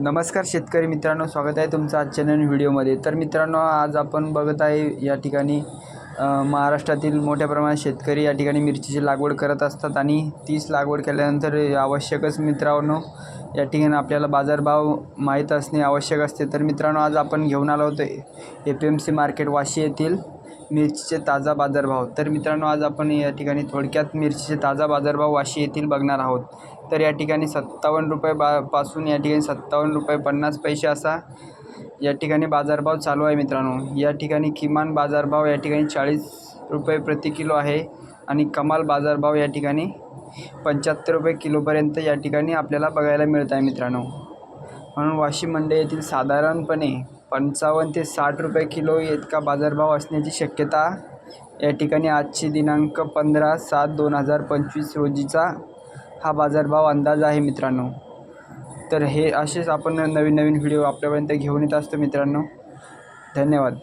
नमस्कार शेतकरी मित्रांनो स्वागत आहे तुमचं आजच्या नवीन व्हिडिओमध्ये. तर मित्रांनो आज आपण बघत आहे या ठिकाणी महाराष्ट्रातील मोठ्या प्रमाणात शेतकरी या ठिकाणी मिरचीची लागवड करत असतात आणि तीच लागवड केल्यानंतर आवश्यकच मित्रांनो या ठिकाणी आपल्याला बाजारभाव माहीत असणे आवश्यक असते. तर मित्रांनो आज आपण घेऊन आलो होतो A P M C market Vashi येथील मिरचीचे ताजा बाजारभाव. तर मित्रांनो आज आपण या ठिकाणी थोडक्यात मिरचीचे ताजा बाजारभाव वाशी येथील बघणार आहोत. तर या ठिकाणी सत्तावन्न रुपये बा पासून या ठिकाणी सत्तावन्न रुपये पन्नास पैसे असा या ठिकाणी बाजारभाव चालू आहे मित्रांनो. या ठिकाणी किमान बाजारभाव या ठिकाणी चाळीस रुपये प्रति किलो आहे आणि कमाल बाजारभाव या ठिकाणी पंच्याहत्तर रुपये किलोपर्यंत या ठिकाणी आपल्याला बघायला मिळत आहे मित्रांनो. म्हणून वाशिम मंडई येथील साधारणपणे पंचावन्न ते साठ रुपये किलो इतका बाजारभाव असण्याची शक्यता या ठिकाणी आजची दिनांक पंधरा सात दोन हजार पंचवीस रोजीचा हा बाजारभाव अंदाज आहे मित्रांनो. तर हे असेच आपण नवीन नवीन व्हिडिओ आपल्यापर्यंत घेऊन येत असतो मित्रांनो. धन्यवाद.